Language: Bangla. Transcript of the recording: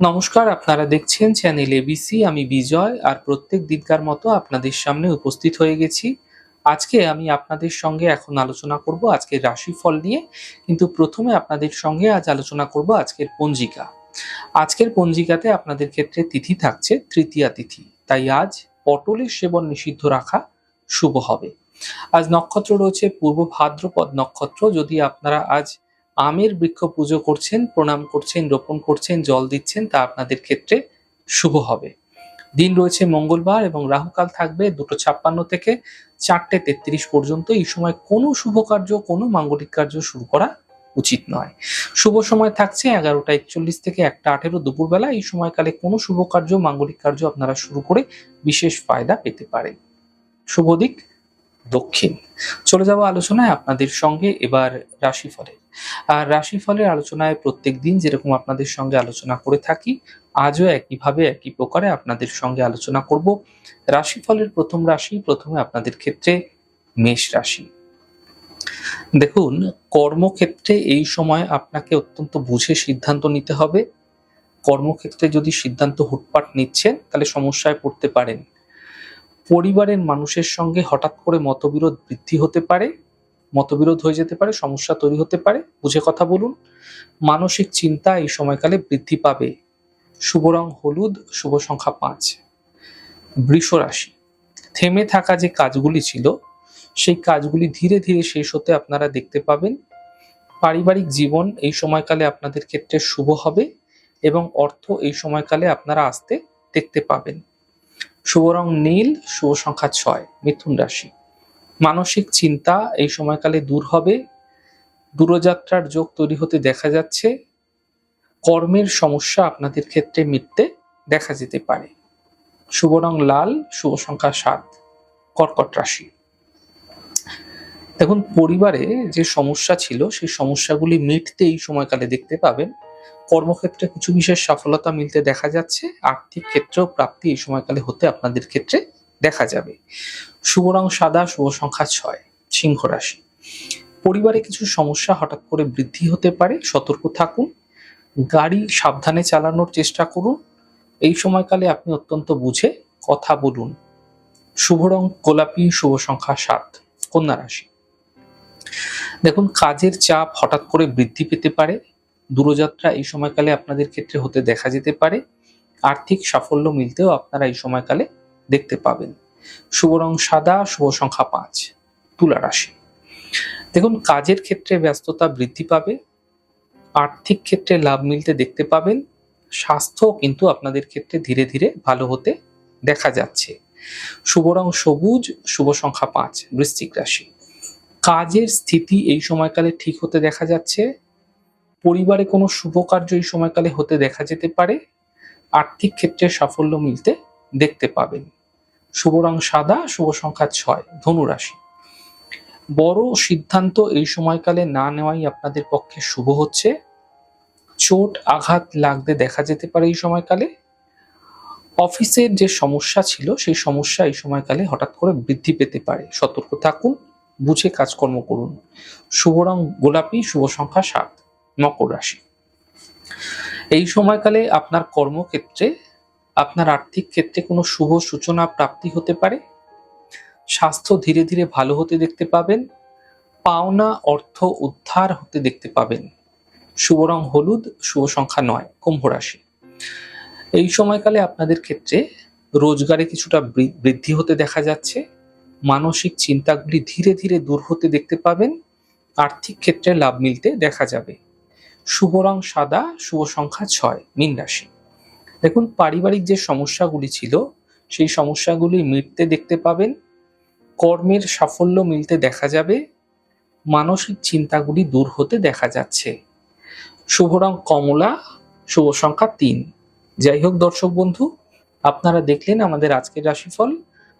নমস্কার, আপনারা দেখছেন চ্যানেল এবিসি আমি বিজয়, আর প্রত্যেক দিনকার মতো আপনাদের সামনে উপস্থিত হয়ে গেছি। আজকে আমি আপনাদের সঙ্গে এখন আলোচনা করব আজকের রাশিফল নিয়ে, কিন্তু প্রথমে আপনাদের সঙ্গে আজ আলোচনা করব আজকের পঞ্জিকা। আজকের পঞ্জিকাতে আপনাদের ক্ষেত্রে তিথি থাকছে তৃতীয়া তিথি, তাই আজ পটলের সেবন নিষিদ্ধ রাখা শুভ হবে। আজ নক্ষত্র রয়েছে পূর্ব ভাদ্রপদ নক্ষত্র, যদি আপনারা আজ আমের বৃক্ষ পুজো করছেন, প্রণাম করছেন, রোপণ করছেন, জল দিচ্ছেন, তা আপনাদের ক্ষেত্রে শুভ হবে। দিন রয়েছে মঙ্গলবার এবং রাহুকাল থাকবে দুটো ছাপ্পান্ন থেকে চারটে তেত্রিশ পর্যন্ত। এই সময় কোনো শুভ কার্য, কোনো মাঙ্গলিক কার্য শুরু করা উচিত নয়। শুভ সময় থাকছে এগারোটা একচল্লিশ থেকে একটা আঠেরো দুপুরবেলা। এই সময়কালে কোনো শুভ কার্য, মাঙ্গলিক কার্য আপনারা শুরু করে বিশেষ ফায়দা পেতে পারেন। শুভ দিক। দক্ষিণ। চলে যাব আলোচনায় আপনাদের সঙ্গে এবার রাশিফলের। আর রাশিফলের আলোচনায় প্রত্যেক দিন যেরকম আপনাদের সঙ্গে আলোচনা করে থাকি, আজও একইভাবে একই প্রকারে আপনাদের সঙ্গে আলোচনা করব। রাশিফলের প্রথম রাশি, প্রথমে আপনাদের ক্ষেত্রে মেষ রাশি। দেখুন, কর্মক্ষেত্রে এই সময় আপনাকে অত্যন্ত বুঝে সিদ্ধান্ত নিতে হবে। কর্মক্ষেত্রে যদি সিদ্ধান্ত হুটপাট নিচ্ছেন, তাহলে সমস্যায় পড়তে পারেন। পরিবারের মানুষের সঙ্গে হঠাৎ করে মতবিরোধ বৃদ্ধি হতে পারে, মতবিরোধ হয়ে যেতে পারে, সমস্যা তৈরি হতে পারে, বুঝে কথা বলুন। মানসিক চিন্তা এই সময়কালে বৃদ্ধি পাবে। শুভ রং হলুদ, শুভ সংখ্যা পাঁচ। বৃষ রাশি। থেমে থাকা যে কাজগুলি ছিল, সেই কাজগুলি ধীরে ধীরে শেষ হতে আপনারা দেখতে পাবেন। পারিবারিক জীবন এই সময়কালে আপনাদের ক্ষেত্রে শুভ হবে এবং অর্থ এই সময়কালে আপনারা আসতে দেখতে পাবেন। শুভ রং নীল, শুভ সংখ্যা ছয়, মিথুন রাশি। মানসিক চিন্তা এই সময়কালে দূর হবে। দূরযাত্রার যোগ তৈরি হতে দেখা যাচ্ছে। কর্মের সমস্যা আপনাদের ক্ষেত্রে মিটতে দেখা যেতে পারে। শুভ রং লাল, শুভ সংখ্যা সাত, কর্কট রাশি। দেখুন, পরিবারে যে সমস্যা ছিল, সেই সমস্যাগুলি মিটতে এই সময়কালে দেখতে পাবেন। কর্মক্ষেত্রে কিছু বিশেষ সফলতা মিলতে দেখা যাচ্ছে। আর্থিক ক্ষেত্রেও প্রাপ্তি এই সময়কালে হতে আপনাদের ক্ষেত্রে দেখা যাবে। শুভ রং সাদা, শুভ সংখ্যা ছয়, সিংহ রাশি। পরিবারে কিছু সমস্যা হঠাৎ করে বৃদ্ধি হতে পারে, সতর্ক থাকুন। গাড়ি সাবধানে চালানোর চেষ্টা করুন। এই সময়কালে আপনি অত্যন্ত বুঝে কথা বলুন। শুভ রং গোলাপি, শুভ সংখ্যা সাত, কন্যা রাশি। দেখুন, কাজের চাপ হঠাৎ করে বৃদ্ধি পেতে পারে। দূরযাত্রা এই সময়কালে আপনাদের ক্ষেত্রে হতে দেখা যেতে পারে। আর্থিক সাফল্য মিলতেও আপনারা এই সময়কালে দেখতে পাবেন। শুভ রং সাদা, শুভ সংখ্যা পাঁচ, তুলা রাশি। দেখুন, কাজের ক্ষেত্রে ব্যস্ততা বৃদ্ধি পাবে। আর্থিক ক্ষেত্রে লাভ মিলতে দেখতে পাবেন। স্বাস্থ্য কিন্তু আপনাদের ক্ষেত্রে ধীরে ধীরে ভালো হতে দেখা যাচ্ছে। শুভ রং সবুজ, শুভ সংখ্যা পাঁচ, বৃশ্চিক রাশি। কাজের স্থিতি এই সময়কালে ঠিক হতে দেখা যাচ্ছে। পরিবারে কোনো শুভ কার্য এই সময়কালে হতে দেখা যেতে পারে, আর্থিক ক্ষেত্রে সাফল্য মিলতে দেখতে পাবেন। শুভ রং সাদা, শুভ সংখ্যা ছয় ধনুরাশি বড় সিদ্ধান্ত এই সময়কালে না নেওয়াই আপনাদের পক্ষে শুভ হচ্ছে। চোট, আঘাত লাগতে দেখা যেতে পারে এই সময়কালে। অফিসের যে সমস্যা ছিল, সেই সমস্যা এই সময়কালে হঠাৎ করে বৃদ্ধি পেতে পারে। সতর্ক থাকুন, বুঝে কাজকর্ম করুন। শুভ রং গোলাপি, শুভ সংখ্যা সাত। মকর রাশি। এই সময়কালে আপনার কর্মক্ষেত্রে, আপনার আর্থিক ক্ষেত্রে কোনো শুভ সূচনা প্রাপ্তি হতে পারে। স্বাস্থ্য ধীরে ধীরে ভালো হতে দেখতে পাবেন। পাওনা অর্থ উদ্ধার হতে দেখতে পাবেন। শুভ রং হলুদ, শুভ সংখ্যা নয়, কুম্ভ রাশি। এই সময়কালে আপনাদের ক্ষেত্রে রোজগারে কিছুটা বৃদ্ধি হতে দেখা যাচ্ছে। মানসিক চিন্তাগুলি ধীরে ধীরে দূর হতে দেখতে পাবেন। আর্থিক ক্ষেত্রে লাভ মিলতে দেখা যাবে। শুভ রং সাদা, শুভ সংখ্যা ছয়, মীন রাশি। দেখুন, পারিবারিক যে সমস্যাগুলি ছিল, সেই সমস্যাগুলি মিটতে দেখতে পাবেন, কর্মের সাফল্য মিলতে দেখা যাবে, মানসিক চিন্তাগুলি দূর হতে দেখা যাচ্ছে। শুভ রং কমলা, শুভ সংখ্যা তিন। যাই হোক, দর্শক বন্ধু, আপনারা দেখলেন আমাদের আজকের রাশিফল।